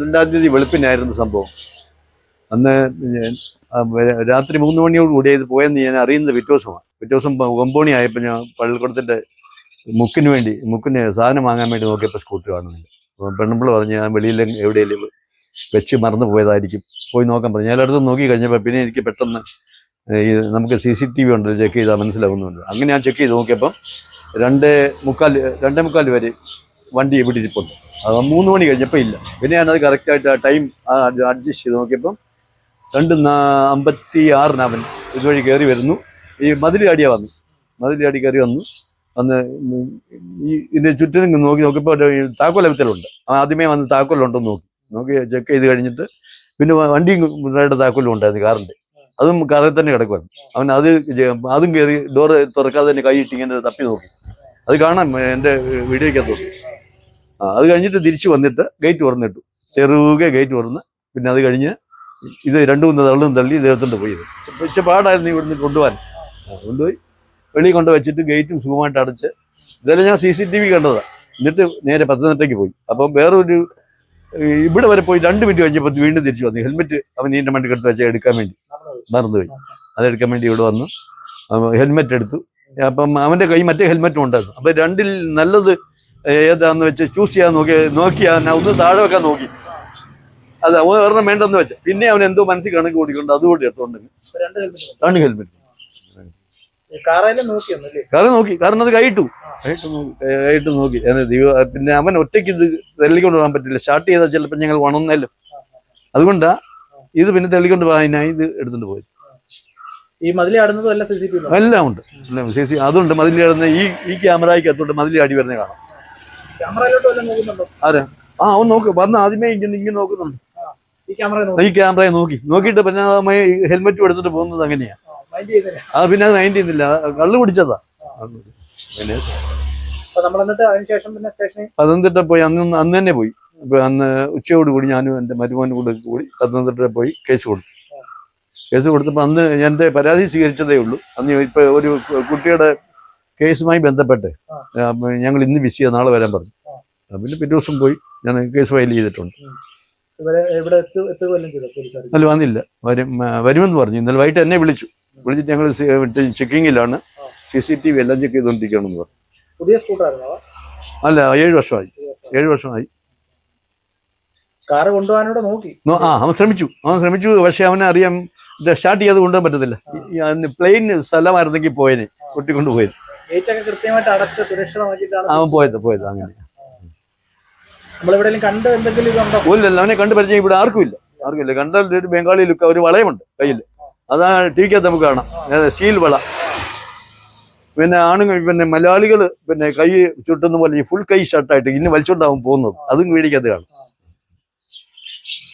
രണ്ടാം തീയതി വെളുപ്പിനായിരുന്നു സംഭവം. അന്ന് രാത്രി മൂന്ന് മണിയോട് കൂടി ഇത് പോയെന്ന് ഞാൻ അറിയുന്നത് പിറ്റേ ദിവസമാണ് പിറ്റേ ആയപ്പോൾ ഞാൻ പള്ളിക്കൂടത്തിന്റെ മുക്കിന് വേണ്ടി മുക്കിന് സാധനം വാങ്ങാൻ വേണ്ടി നോക്കിയപ്പോൾ സ്കൂട്ടർ കാണുന്നില്ല പെണ്ണുമ്പിള പറഞ്ഞ് ഞാൻ വെളിയിൽ എവിടെയെങ്കിലും വെച്ച് മറന്നു പോയതായിരിക്കും. പോയി നോക്കാൻ പറഞ്ഞു. ഞാൻ അടുത്ത് നോക്കി കഴിഞ്ഞപ്പോൾ പിന്നെ എനിക്ക് പെട്ടെന്ന് ഈ നമുക്ക് സി സി ടി വി ഉണ്ട് ചെക്ക് ചെയ്താൽ മനസ്സിലാവുന്നുണ്ട്. അങ്ങനെ ഞാൻ ചെക്ക് ചെയ്ത് നോക്കിയപ്പം രണ്ട് മുക്കാൽ രണ്ടേ മുക്കാൽ വരെ വണ്ടി ഇവിടെ ഇരിപ്പുണ്ട്? അത് മൂന്ന് മണി കഴിഞ്ഞപ്പോൾ ഇല്ല. പിന്നെ ഞാൻ ഞാനത് കറക്റ്റായിട്ട് ആ ടൈം അഡ്ജസ്റ്റ് ചെയ്ത് നോക്കിയപ്പം രണ്ട് അമ്പത്തി ആറിന് അവൻ ഇതുവഴി കയറി വരുന്നു. ഈ മതിലാടിയാ വന്നു. മതിലാടി കയറി വന്നു. വന്ന് ഈ ഇതിന്റെ ചുറ്റിനും നോക്കി നോക്കിയപ്പോൾ താക്കോൽ ലഭിത്തലുണ്ട് ആദ്യമേ വന്ന് താക്കോലുണ്ടെന്ന് നോക്കി. നോക്കി ചെക്ക് ചെയ്ത് കഴിഞ്ഞിട്ട് പിന്നെ വണ്ടി താക്കോലും ഉണ്ടായിരുന്നു കാറിന്റെ. അതും കാറിൽ തന്നെ കിടക്കുവായിരുന്നു. അവൻ അത് അതും കയറി ഡോറ് തുറക്കാതെ തന്നെ കൈയിട്ട് ഇങ്ങനെ തപ്പി നോക്കി. അത് കാണാൻ എന്റെ വീഡിയോയ്ക്കകത്ത് ആ അത് കഴിഞ്ഞിട്ട് തിരിച്ചു വന്നിട്ട് ഗേറ്റ് തുറന്നിട്ടു. ചെറുകെ ഗേറ്റ് തുറന്ന് പിന്നെ അത് കഴിഞ്ഞ് ഇത് രണ്ടു മൂന്ന് തള്ളും തള്ളി ഇത് എടുത്തിട്ട് പോയി. ഇച്ച പാടായിരുന്നു ഇവിടുന്ന് കൊണ്ടുപോകാൻ. കൊണ്ടുപോയി. വെളിയിൽ കൊണ്ട് വെച്ചിട്ട് ഗേറ്റും സുഖമായിട്ട് അടച്ച്. ഇതെല്ലാം ഞാൻ സി സി ടി വി കണ്ടതാണ് എന്നിട്ട് നേരെ പത്തനംതിട്ടയ്ക്ക് പോയി. അപ്പം വേറൊരു ഇവിടെ വരെ പോയി രണ്ട് മിനിറ്റ് കഴിഞ്ഞപ്പോൾ വീണ്ടും തിരിച്ചു വന്നു. ഹെൽമെറ്റ് അവൻ നീണ്ട മണ്ടിക്കെടുത്ത് വെച്ചാൽ എടുക്കാൻ വേണ്ടി. മറന്നുപോയി. അതെടുക്കാൻ വേണ്ടി ഇവിടെ വന്നു. ഹെൽമെറ്റ് എടുത്തു. അപ്പം അവന്റെ കൈ മറ്റേ ഹെൽമെറ്റും ഉണ്ടായിരുന്നു അപ്പം രണ്ടിൽ നല്ലത് ഏതാന്ന് വെച്ച് ചൂസ് ചെയ്യാൻ നോക്കി നോക്കിയാ ഞാൻ ഒന്ന് താഴെ വെക്കാൻ നോക്കി. അത് അവൻ ഒരെണ്ണം വേണ്ടെന്ന് വെച്ച. പിന്നെ അവൻ എന്തോ മനസ്സിൽ കണക്ക് കൂടിക്കൊണ്ട് അതുകൂടി എടുത്തോണ്ട് രണ്ട് ഹെൽമെറ്റ് കാരണം നോക്കി കാരണം അത് കൈയിട്ടു. കൈയിട്ട് നോക്കി കൈയിട്ട് നോക്കി. പിന്നെ അവൻ ഒറ്റയ്ക്ക് ഇത് തെള്ളിക്കൊണ്ട് പോകാൻ പറ്റില്ല. സ്റ്റാർട്ട് ചെയ്താൽ ചിലപ്പോൾ ഞങ്ങൾ വണന്നല്ലോ അതുകൊണ്ടാ ഇത് പിന്നെ തെള്ളിക്കൊണ്ട് പോകാനായി ഇത് എടുത്തുകൊണ്ട് പോയി ഈ എല്ലാം സി സി ടി എല്ലാം ഉണ്ട്. സി സി അതുണ്ട്. മതിലി കിടന്ന് ഈ ഈ ക്യാമറയ്ക്കകത്തോട്ട് മതിലി അടി വരുന്നത് കാണാം. നോക്കുന്നുണ്ടോ? ആ അവൻ നോക്ക്. വന്ന് ആദ്യമേ ഇങ്ങനെ ഇങ്ങനെ നോക്കുന്നുണ്ട്. ഈ ക്യാമറ നോക്കി. ഈ ക്യാമറയെ നോക്കി. നോക്കിയിട്ട് പിന്നെ ഹെൽമെറ്റ് എടുത്തിട്ട് പോകുന്നത് അങ്ങനെയാ. അത് പിന്നെ അത് മൈൻഡ് ചെയ്യുന്നില്ല. കള്ളു പിടിച്ചതാ. പത്തനംതിട്ട പോയി. അന്ന് അന്ന് തന്നെ പോയി. അന്ന് ഉച്ചയോട് കൂടി ഞാനും എന്റെ മരുമോനും കൂടെ കൂടി പത്തനംതിട്ട പോയി കേസ് കൊടുത്തു. കേസ് കൊടുത്തപ്പോൾ അന്ന് എന്റെ പരാതി സ്വീകരിച്ചതേ ഉള്ളൂ. അന്ന് ഇപ്പൊ ഒരു കുട്ടിയുടെ കേസുമായി ബന്ധപ്പെട്ട് ഞങ്ങൾ ഇന്ന് ബിസിയാ നാളെ വരാൻ പറഞ്ഞു. പിന്നെ പിറ്റേ ദിവസം പോയി ഞാൻ കേസ് ഫയൽ ചെയ്തിട്ടുണ്ട്. അല്ല വന്നില്ല. വരും വരുമെന്ന് പറഞ്ഞു. ഇന്നലെ വൈകിട്ട് എന്നെ വിളിച്ചു. വിളിച്ചിട്ട് ഞങ്ങൾ ചെക്കിങ്ങിലാണ് സി സി ടി വി എല്ലാം ചെക്ക് ചെയ്തുകൊണ്ടിരിക്കുകയാണെന്ന് പറഞ്ഞു. പുതിയ സ്കൂട്ടറായിരുന്നു? അല്ല ഏഴ് വർഷമായി. ഏഴ് വർഷമായി. കാറ് കൊണ്ടുപോകാനോട് നോക്കി. ആ അവൻ ശ്രമിച്ചു. അവൻ ശ്രമിച്ചു പക്ഷെ അവനെ അറിയാം സ്റ്റാർട്ട് ചെയ്യാതെ കൊണ്ടുപോകാൻ പറ്റത്തില്ല. പ്ലെയിൻ സ്ഥലമായിരുന്നെങ്കിൽ പോയതിന് കൊട്ടിക്കൊണ്ട് പോയത് കൃത്യമായിട്ട് അടച്ച് സുരക്ഷിതമാക്കിയിട്ടാണ് അവൻ പോയത് പോയത് അങ്ങനെ. നമ്മളെവിടെയെങ്കിലും കണ്ട് എന്തെങ്കിലും ഇതുണ്ടോ പോലില്ല അവനെ കണ്ടു പരിചയം ഇവിടെ ആർക്കും ഇല്ല. ആർക്കും ഇല്ല. കണ്ടാൽ ഒരു ബംഗാളി ലുക്ക് ഒരു വളയമുണ്ട് കയ്യിൽ അതാ വിക്കകത്ത് നമുക്ക് കാണാം. സ്റ്റീൽ വള. പിന്നെ ആണുങ്ങൾ പിന്നെ മലയാളികൾ പിന്നെ കൈ ചുട്ടുന്ന പോലെ ഈ ഫുൾ കൈ ഷർട്ടായിട്ട് ഇന്ന് വലിച്ചോണ്ടാവും പോകുന്നത്. അതും വീടിക്കകത്ത് കാണും.